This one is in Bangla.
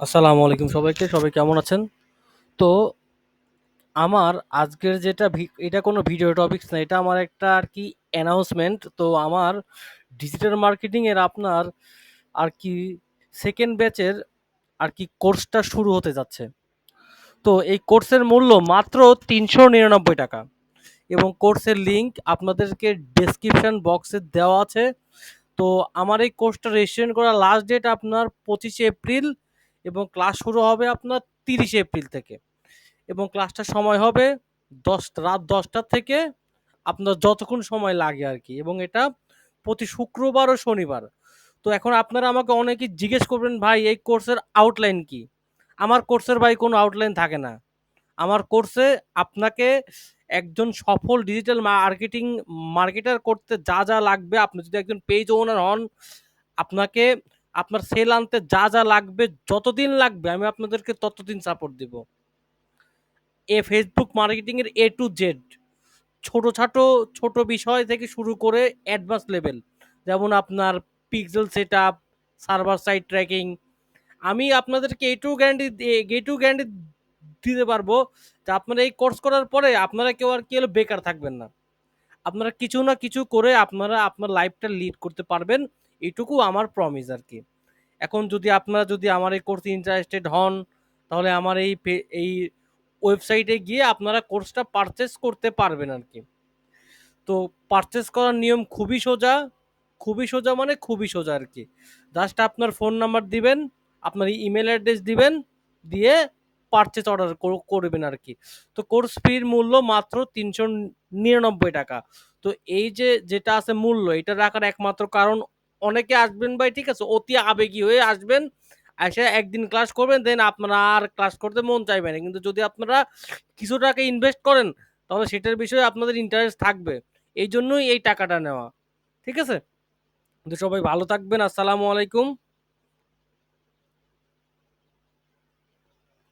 আসসালামু আলাইকুম সবাইকে। সবাই কেমন আছেন? তো আমার আজকের যেটা এটা কোনো ভিডিও টপিকস না। এটা আমার একটা আর কি অ্যানাউন্সমেন্ট। তো আমার ডিজিটাল মার্কেটিং এর আপনার আরকি 2nd ব্যাচের আর কি কোর্সটা শুরু হতে যাচ্ছে। তো এই কোর্সের মূল্য মাত্র ৳৩৯৯ এবং কোর্সের লিঙ্ক আপনাদেরকে ডেসক্রিপশন বক্সে দেওয়া আছে। তো আমার এই কোর্সটা রেজিস্ট্রেশন করার লাস্ট ডেট আপনার ২৫শে এপ্রিল এবং ক্লাস শুরু হবে আপনার ৩০শে এপ্রিল থেকে এবং ক্লাসটার সময় হবে ১০ রাত ১০টা থেকে আপনার যতক্ষণ সময় লাগে আর কি এবং এটা প্রতি শুক্রবার ও শনিবার। তো এখন আপনারা আমাকে অনেকেই জিজ্ঞেস করবেন, "ভাই এই কোর্সের আউটলাইন কি?" আমার কোর্সের ভাই কোনো আউটলাইন থাকে না। আমার কোর্সে আপনাকে একজন সফল ডিজিটাল মার্কেটিং মার্কেটার করতে যা, যা লাগবে আপনি যদি একজন পেজ ওনার হন, আপনাকে আপনার সেল আনতে যা, যা লাগবে যতদিন লাগবে আমি আপনাদেরকে ততদিন সাপোর্ট দিব। এ ফেসবুক মার্কেটিং এর A to Z ছোট-ছাটো ছোট বিষয় থেকে শুরু করে অ্যাডভান্স লেভেল। যেমন আপনার pixel set up server side tracking. আমি আপনাদেরকে এটুকু গ্যারান্টি এটুকু গ্যারান্টি দিতে পারব যে আপনারা এই কোর্স করার পরে আপনারা কেউ আর কি হলো বেকার থাকবেন না। আপনারা কিছু না কিছু করে আপনারা আপনার লাইফটা লিড করতে পারবেন। এটুকু আমার প্রমিস আর কি। এখন যদি আপনারা যদি আমার এই কোর্সে ইন্টারেস্টেড হন, তাহলে আমার এই এই ওয়েবসাইটে গিয়ে আপনারা কোর্সটা পারচেস করতে পারবেন আর কি। তো পারচেস করার নিয়ম খুবই সোজা, খুবই সোজা মানে খুবই সোজা আর কি। জাস্ট আপনার ফোন নাম্বার দিবেন, আপনার ইমেল অ্যাড্রেস দিবেন, দিয়ে পারচেস অর্ডার কর করবেন আরকি। তো কোর্স ফির মূল্য মাত্র ৳৩৯৯ তো এই যে যেটা আছে মূল্য এটা রাখার একমাত্র কারণ অনেকে আসবেন ভাই, ঠিক আছে? অতি আবেগী হয়ে আসবেন। এসে একদিন ক্লাস করবেন দেন আপনারা আর ক্লাস করতে মন চাইবে না। কিন্তু যদি আপনারা কিছু টাকা ইনভেস্ট করেন, তাহলে সেটার বিষয়ে আপনাদের ইন্টারেস্ট থাকবে। এই জন্যই এই টাকাটা নেওয়া। ঠিক আছে? কিন্তু সবাই ভালো থাকবেন। আসসালামু আলাইকুম।